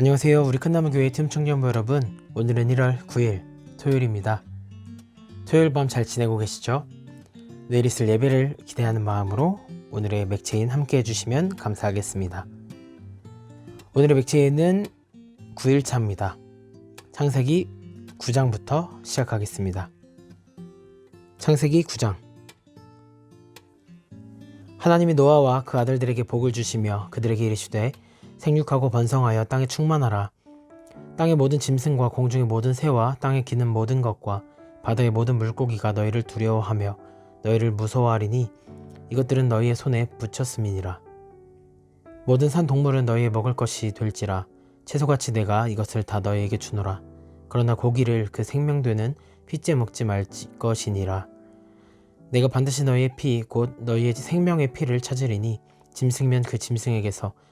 안녕하세요. 우리 큰나무 교회 팀 청년부 여러분. 오늘은 1월 9일 토요일입니다. 토요일 밤 잘 지내고 계시죠? 내일 있을 예배를 기대하는 마음으로 오늘의 맥체인 함께 해주시면 감사하겠습니다. 오늘의 맥체인은 9일차입니다. 창세기 9장부터 시작하겠습니다. 창세기 9장 하나님이 노아와 그 아들들에게 복을 주시며 그들에게 이르시되 생육하고 번성하여 땅에 충만하라. 땅의 모든 짐승과 공중의 모든 새와 땅에 기는 모든 것과 바다의 모든 물고기가 너희를 두려워하며 너희를 무서워하리니 이것들은 너희의 손에 붙였음이니라. 모든 산 동물은 너희의 먹을 것이 될지라 채소같이 내가 이것을 다 너희에게 주노라. 그러나 고기를 그 생명되는 피째 먹지 말 것이니라. 내가 반드시 너희의 피 곧 너희의 생명의 피를 찾으리니 짐승이면 그 짐승에게서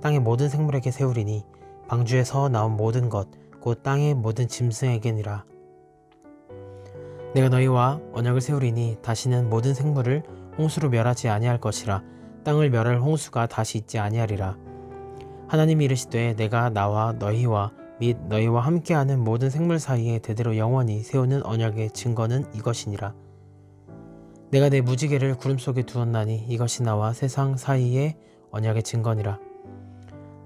땅의 모든 생물에게 세우리니 방주에서 나온 모든 것 곧 땅의 모든 짐승에게니라. 내가 너희와 언약을 세우리니 다시는 모든 생물을 홍수로 멸하지 아니할 것이라. 땅을 멸할 홍수가 다시 있지 아니하리라. 하나님이 이르시되 내가 나와 너희와 및 너희와 함께하는 모든 생물 사이에 대대로 영원히 세우는 언약의 증거는 이것이니라. 내가 내 무지개를 구름 속에 두었나니 이것이 나와 세상 사이의 언약의 증거니라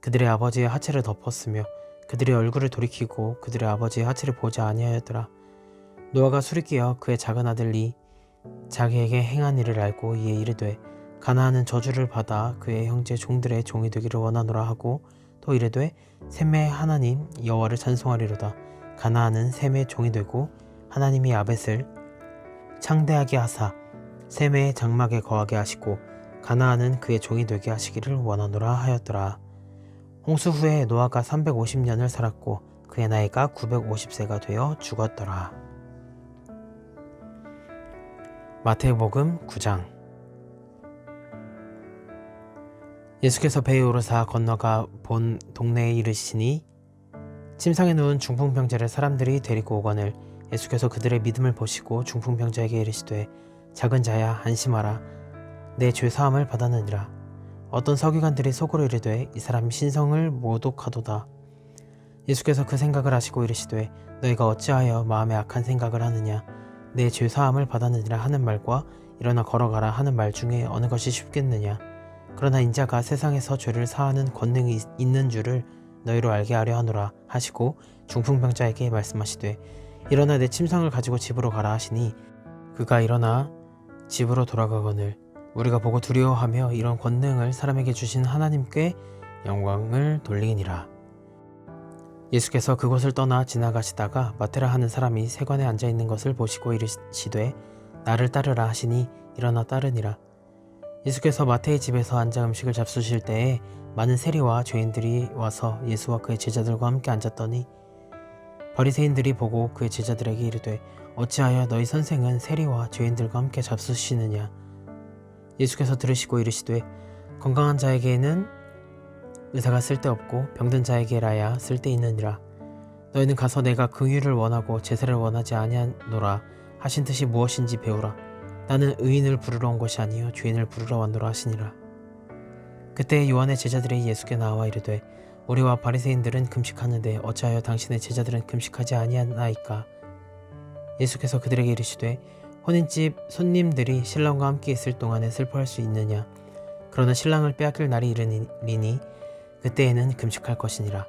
그들의 아버지의 하체를 덮었으며 그들의 얼굴을 돌이키고 그들의 아버지의 하체를 보지 아니하였더라. 노아가 술이 끼어 그의 작은 아들이 자기에게 행한 일을 알고 이에 이르되 가나안은 저주를 받아 그의 형제 종들의 종이 되기를 원하노라 하고 또 이르되 셈의 하나님 여호와를 찬송하리로다. 가나안은 셈의 종이 되고 하나님이 아벳을 창대하게 하사 셈의 장막에 거하게 하시고 가나안은 그의 종이 되게 하시기를 원하노라 하였더라. 홍수 후에 노아가 350년을 살았고 그의 나이가 950세가 되어 죽었더라. 마태복음 9장. 예수께서 배에 오르사 건너가 본 동네에 이르시니 침상에 누운 중풍병자를 사람들이 데리고 오거늘 예수께서 그들의 믿음을 보시고 중풍병자에게 이르시되 작은 자야 안심하라. 내 죄 사함을 받았느니라 어떤 서기관들이 속으로 이르되 이 사람이 신성을 모독하도다. 예수께서 그 생각을 하시고 이르시되 너희가 어찌하여 마음에 악한 생각을 하느냐? 내 죄 사함을 받았느니라 하는 말과 일어나 걸어가라 하는 말 중에 어느 것이 쉽겠느냐? 그러나 인자가 세상에서 죄를 사하는 권능이 있는 줄을 너희로 알게 하려 하노라 하시고 중풍병자에게 말씀하시되 일어나 내 침상을 가지고 집으로 가라 하시니 그가 일어나 집으로 돌아가거늘 우리가 보고 두려워하며 이런 권능을 사람에게 주신 하나님께 영광을 돌리니라. 예수께서 그곳을 떠나 지나가시다가 마테라 하는 사람이 세관에 앉아 있는 것을 보시고 이르시되 나를 따르라 하시니 일어나 따르니라. 예수께서 마태의 집에서 앉아 음식을 잡수실 때에 많은 세리와 죄인들이 와서 예수와 그의 제자들과 함께 앉았더니 바리새인들이 보고 그의 제자들에게 이르되 어찌하여 너희 선생은 세리와 죄인들과 함께 잡수시느냐 예수께서 들으시고 이르시되 건강한 자에게는 의사가 쓸데없고 병든 자에게라야 쓸데있느니라 너희는 가서 내가 긍휼을 원하고 제사를 원하지 아니하노라 하신 뜻이 무엇인지 배우라. 나는 의인을 부르러 온 것이 아니요 죄인을 부르러 왔노라 하시니라. 그때 요한의 제자들이 예수께 나와 이르되 우리와 바리새인들은 금식하는데 어찌하여 당신의 제자들은 금식하지 아니하나이까? 예수께서 그들에게 이르시되 혼인집 손님들이 신랑과 함께 있을 동안에 슬퍼할 수 있느냐? 그러나 신랑을 빼앗길 날이 이르리니 그때에는 금식할 것이니라.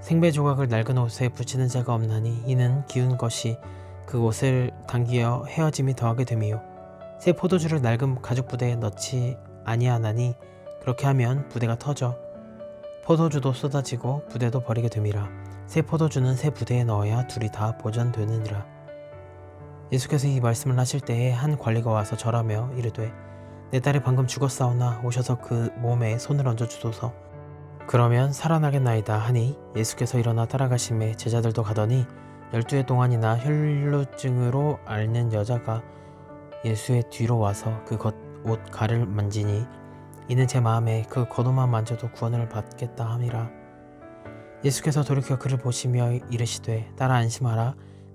생배 조각을 낡은 옷에 붙이는 자가 없나니 이는 기운 것이 그 옷을 당기어 헤어짐이 더하게 됨이요. 새 포도주를 낡은 가죽 부대에 넣지 아니하나니 그렇게 하면 부대가 터져 포도주도 쏟아지고 부대도 버리게 됨이라. 새 포도주는 새 부대에 넣어야 둘이 다 보존되느니라. 예수께서 이 말씀을 하실 때에 한 관리가 와서 절하며 이르되 내 딸이 방금 죽었사오나 오셔서 그 몸에 손을 얹어 주소서. 그러면 살아나겠나이다 하니 예수께서 일어나 따라가심에 제자들도 가더니 열두 해 동안이나 혈루증으로 앓는 여자가 예수의 뒤로 와서 그옷 가를 만지니 이는 제 마음에 그 겉옷만 만져도 구원을 받겠다 함이라. 예수께서 돌이켜 그를 보시며 이르시되 딸아 안심하라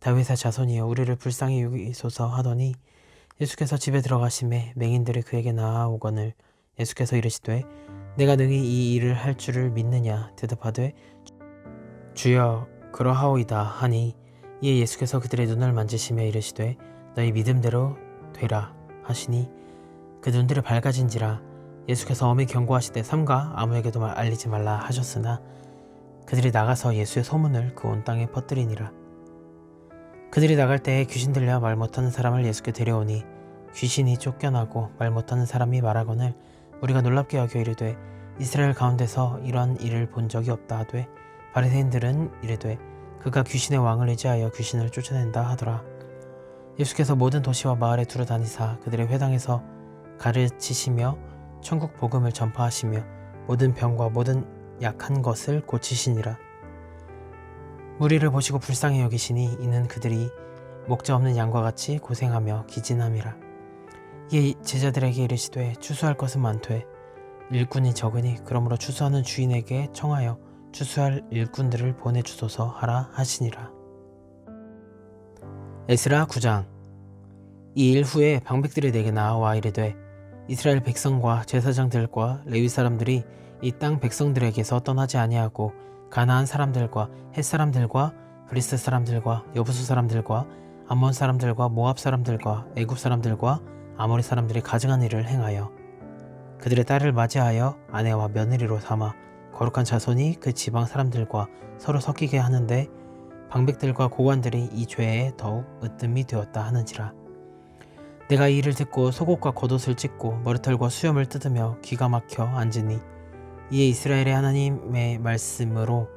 다윗의 자손이여 우리를 불쌍히 여기소서 하더니 예수께서 집에 들어가심에 맹인들이 그에게 나아오거늘 예수께서 이르시되 내가 능히 이 일을 할 줄을 믿느냐? 대답하되 주여 그러하오이다 하니 이에 예수께서 그들의 눈을 만지시며 이르시되 너희 믿음대로 되라 하시니 그 눈들이 밝아진지라 예수께서 엄히 경고하시되 삼가 아무에게도 말- 알리지 말라 하셨으나 그들이 나가서 예수의 소문을 그 온 땅에 퍼뜨리니라 그들이 나갈 때에 귀신 들려 말 못하는 사람을 예수께 데려오니 귀신이 쫓겨나고 말 못하는 사람이 말하거늘 우리가 놀랍게 여겨 이르되 이스라엘 가운데서 이런 일을 본 적이 없다 하되 바리새인들은 이르되 그가 귀신의 왕을 의지하여 귀신을 쫓아낸다 하더라. 예수께서 모든 도시와 마을에 두루 다니사 그들의 회당에서 가르치시며 천국 복음을 전파하시며 모든 병과 모든 약한 것을 고치시니라 무리를 보시고 불쌍히 여기시니 이는 그들이 목자 없는 양과 같이 고생하며 기진함이라 이에 제자들에게 이르시되 추수할 것은 많되 일꾼이 적으니 그러므로 추수하는 주인에게 청하여 추수할 일꾼들을 보내주소서 하라 하시니라. 에스라 9장 이 일 후에 방백들이 내게 나와 이르되 이스라엘 백성과 제사장들과 레위 사람들이 이 땅 백성들에게서 떠나지 아니하고 가나안 사람들과 헷 사람들과 브리스 사람들과 여부수 사람들과 암몬 사람들과 모압 사람들과 애굽 사람들과 아모리 사람들이 가증한 일을 행하여 그들의 딸을 맞이하여 아내와 며느리로 삼아 거룩한 자손이 그 지방 사람들과 서로 섞이게 하는데 방백들과 고관들이 이 죄에 더욱 으뜸이 되었다 하는지라. 내가 이 일을 듣고 속옷과 겉옷을 찢고 머리털과 수염을 뜯으며 기가 막혀 앉으니 이에 이스라엘의 하나님의 말씀으로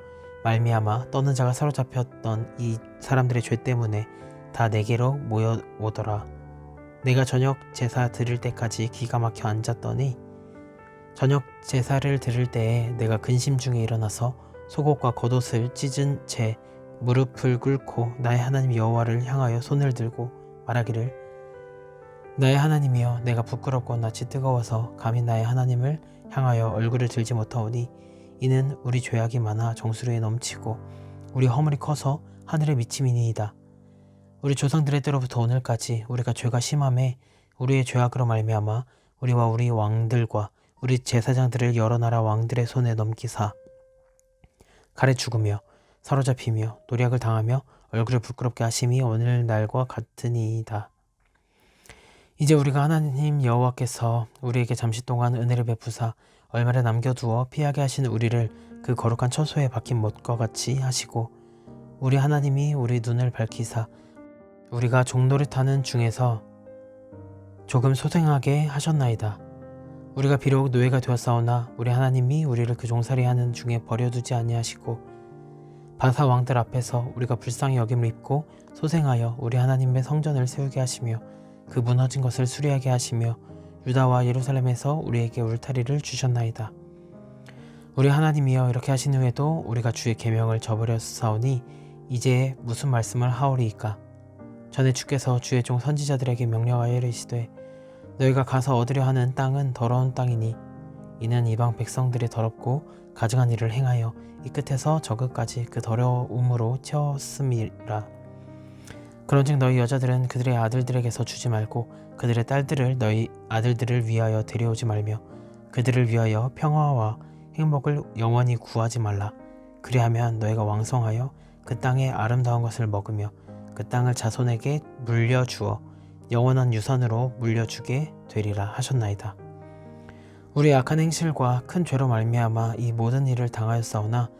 말미암아 떠는 자가 사로잡혔던 이 사람들의 죄 때문에 다 내게로 모여오더라. 내가 저녁 제사 드릴 때까지 기가 막혀 앉았더니 저녁 제사를 드릴 때에 내가 근심 중에 일어나서 속옷과 겉옷을 찢은 채 무릎을 꿇고 나의 하나님 여호와를 향하여 손을 들고 말하기를 나의 하나님이여 내가 부끄럽고 낯이 뜨거워서 감히 나의 하나님을 향하여 얼굴을 들지 못하오니 이는 우리 죄악이 많아 정수리에 넘치고 우리 허물이 커서 하늘에 미침이니이다. 우리 조상들의 때로부터 오늘까지 우리가 죄가 심함에 우리의 죄악으로 말미암아 우리와 우리 왕들과 우리 제사장들을 여러 나라 왕들의 손에 넘기사 칼에 죽으며 사로잡히며 노략을 당하며 얼굴을 부끄럽게 하심이 오늘날과 같으니이다. 이제 우리가 하나님 여호와께서 우리에게 잠시 동안 은혜를 베푸사 얼마를 남겨두어 피하게 하신 우리를 그 거룩한 처소에 박힌 못과 같이 하시고 우리 하나님이 우리 눈을 밝히사 우리가 종노릇하는 중에서 조금 소생하게 하셨나이다. 우리가 비록 노예가 되었사오나 우리 하나님이 우리를 그 종살이하는 중에 버려두지 아니하시고 바사 왕들 앞에서 우리가 불쌍히 여김을 입고 소생하여 우리 하나님의 성전을 세우게 하시며 그 무너진 것을 수리하게 하시며 유다와 예루살렘에서 우리에게 울타리를 주셨나이다. 우리 하나님이여 이렇게 하신 후에도 우리가 주의 계명을 저버렸사오니 이제 무슨 말씀을 하오리이까 전에 주께서 주의 종 선지자들에게 명령하여 이르시되 너희가 가서 얻으려 하는 땅은 더러운 땅이니 이는 이방 백성들이 더럽고 가증한 일을 행하여 이 끝에서 저 끝까지 그 더러움으로 채웠음이라 그런즉 너희 여자들은 그들의 아들들에게서 주지 말고 그들의 딸들을 너희 아들들을 위하여 데려오지 말며 그들을 위하여 평화와 행복을 영원히 구하지 말라 그리하면 너희가 왕성하여 그 땅의 아름다운 것을 먹으며 그 땅을 자손에게 물려주어 영원한 유산으로 물려주게 되리라 하셨나이다. 우리의 악한 행실과 큰 죄로 말미암아 이 모든 일을 당하였사오나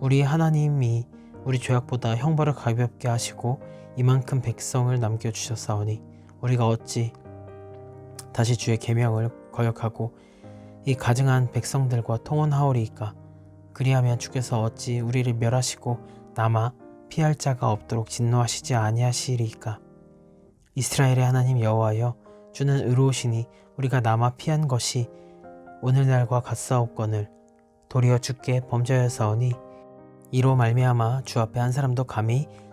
우리 하나님이 우리 죄악보다 형벌을 가볍게 하시고 이만큼 백성을 남겨 주셨사오니 우리가 어찌 다시 주의 계명을 거역하고 이 가증한 백성들과 통혼하오리이까? 그리하면 주께서 어찌 우리를 멸하시고 남아 피할 자가 없도록 진노하시지 아니하시리이까? 이스라엘의 하나님 여호와여 주는 의로우시니 우리가 남아 피한 것이 오늘날과 같사옵거늘 도리어 주께 범죄하였사오니 이로 말미암아 주 앞에 한 사람도 감히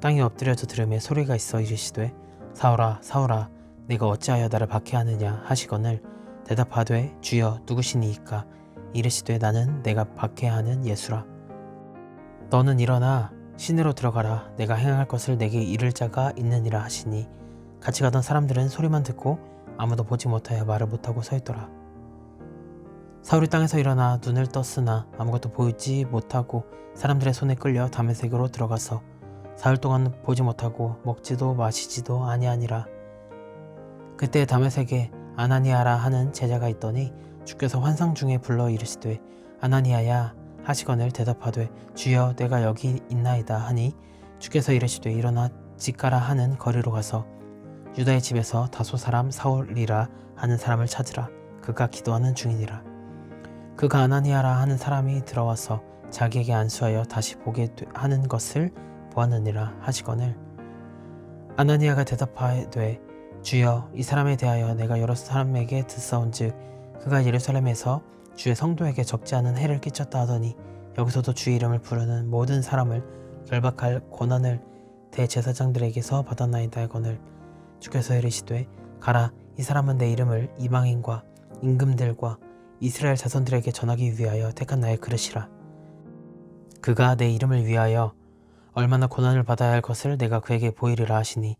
땅에 엎드려져 들음에 소리가 있어 이르시되 사울아 사울아 내가 어찌하여 나를 박해하느냐 하시거늘 대답하되 주여 누구시니이까? 이르시되 나는 내가 박해하는 예수라. 너는 일어나 시내로 들어가라. 내가 행할 것을 내게 이를 자가 있느니라 하시니 같이 가던 사람들은 소리만 듣고 아무도 보지 못하여 말을 못하고 서 있더라. 사울이 땅에서 일어나 눈을 떴으나 아무것도 보이지 못하고 사람들의 손에 끌려 담에색으로 들어가서 사흘 동안 보지 못하고 먹지도 마시지도 아니하니라. 그때 담에색에 아나니아라 하는 제자가 있더니 주께서 환상 중에 불러 이르시되 아나니아야 하시거늘 대답하되 주여 내가 여기 있나이다 하니 주께서 이르시되 일어나 집가라 하는 거리로 가서 유다의 집에서 다소 사람 사울이라 하는 사람을 찾으라 그가 기도하는 중이니라. 그가 아나니아라 하는 사람이 들어와서 자기에게 안수하여 다시 보게 하는 것을 보았느니라 하시거늘 아나니아가 대답하되 주여 이 사람에 대하여 내가 여러 사람에게 듣사온즉 그가 예루살렘에서 주의 성도에게 적지 않은 해를 끼쳤다 하더니 여기서도 주의 이름을 부르는 모든 사람을 결박할 권한을 대제사장들에게서 받았나이다 하거늘 주께서 이르시되 가라 이 사람은 내 이름을 이방인과 임금들과 이스라엘 자손들에게 전하기 위하여 택한 나의 그릇이라. 그가 내 이름을 위하여 얼마나 고난을 받아야 할 것을 내가 그에게 보이리라 하시니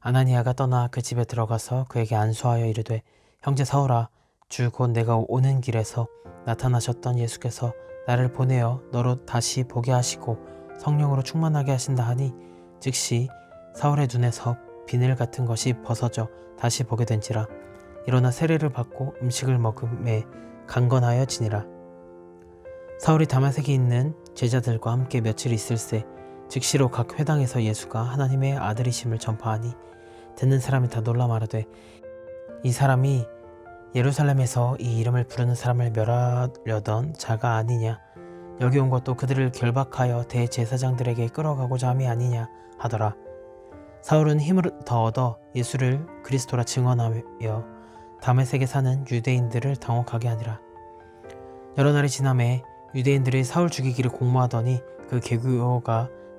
아나니아가 떠나 그 집에 들어가서 그에게 안수하여 이르되 형제 사울아 주 곧 내가 오는 길에서 나타나셨던 예수께서 나를 보내어 너로 다시 보게 하시고 성령으로 충만하게 하신다 하니 즉시 사울의 눈에서 비늘 같은 것이 벗어져 다시 보게 된지라 일어나 세례를 받고 음식을 먹음에 강건하여 지니라. 사울이 다마색에 있는 제자들과 함께 며칠 있을새 즉시로 각 회당에서 예수가 하나님의 아들이심을 전파하니 듣는 사람이 다 놀라 말하되 이 사람이 예루살렘에서 이 이름을 부르는 사람을 멸하려던 자가 아니냐? 여기 온 것도 그들을 결박하여 대제사장들에게 끌어가고자 함이 아니냐? 하더라. 사울은 힘을 더 얻어 예수를 그리스도라 증언하며 다메섹에 사는 유대인들을 당혹하게 하니라. 여러 날이 지남에 유대인들이 사울 죽이기를 공모하더니 그 계교가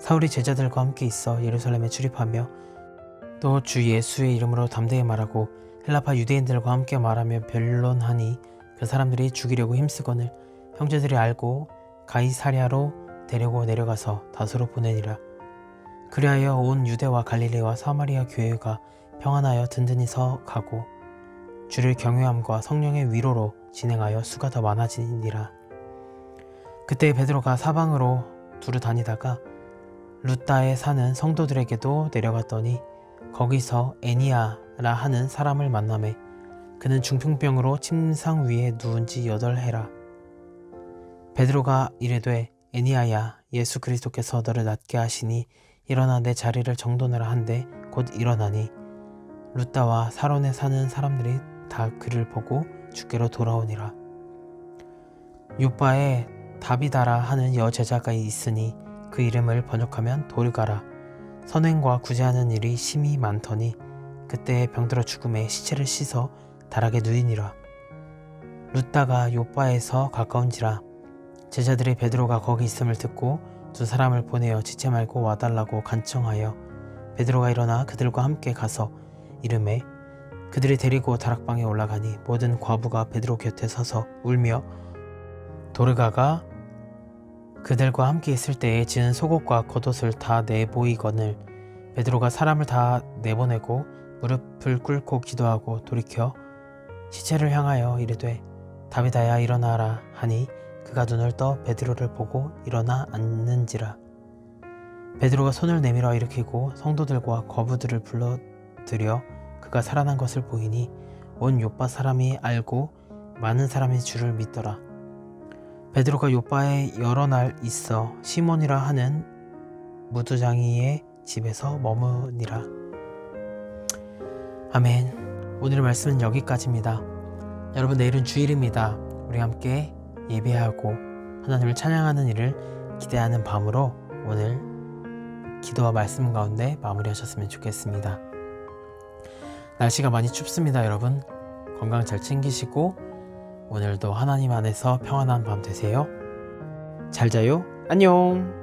사울이 제자들과 함께 있어 예루살렘에 출입하며 또 주 예수의 이름으로 담대히 말하고 헬라파 유대인들과 함께 말하며 변론하니 그 사람들이 죽이려고 힘쓰거늘 형제들이 알고 가이사랴로 데리고 내려가서 다소로 보내니라. 그리하여 온 유대와 갈릴리와 사마리아 교회가 평안하여 든든히 서 가고 주를 경외함과 성령의 위로로 진행하여 수가 더 많아지니라. 그때 베드로가 사방으로 두루 다니다가 루따에 사는 성도들에게도 내려갔더니 거기서 애니아라 하는 사람을 만남에 그는 중풍병으로 침상 위에 누운 지 여덟 해라. 베드로가 이르되 애니아야 예수 그리스도께서 너를 낫게 하시니 일어나 내 자리를 정돈하라 한데 곧 일어나니 루따와 사론에 사는 사람들이 다 그를 보고 주께로 돌아오니라. 요바에 다비다라 하는 여제자가 있으니 그 이름을 번역하면 돌가라. 선행과 구제하는 일이 심히 많더니 그때 병들어 죽음에 시체를 씻어 다락에 누이니라. 루따가 요바에서 가까운지라 제자들이 베드로가 거기 있음을 듣고 두 사람을 보내어 지체 말고 와달라고 간청하여 베드로가 일어나 그들과 함께 가서 이름에 그들이 데리고 다락방에 올라가니 모든 과부가 베드로 곁에 서서 울며 도르가가 그들과 함께 있을 때에 지은 속옷과 겉옷을 다 내보이거늘 베드로가 사람을 다 내보내고 무릎을 꿇고 기도하고 돌이켜 시체를 향하여 이르되 다비다야 일어나라. 하니 그가 눈을 떠 베드로를 보고 일어나 앉는지라. 베드로가 손을 내밀어 일으키고 성도들과 거부들을 불러들여 그가 살아난 것을 보이니 온 요빠 사람이 알고 많은 사람이 주를 믿더라 베드로가 요바에 여러 날 있어 시몬이라 하는 무두장이의 집에서 머무니라. 아멘. 오늘의 말씀은 여기까지입니다. 여러분 내일은 주일입니다. 우리 함께 예배하고 하나님을 찬양하는 일을 기대하는 밤으로 오늘 기도와 말씀 가운데 마무리하셨으면 좋겠습니다. 날씨가 많이 춥습니다, 여러분. 건강 잘 챙기시고 오늘도 하나님 안에서 평안한 밤 되세요. 잘 자요. 안녕.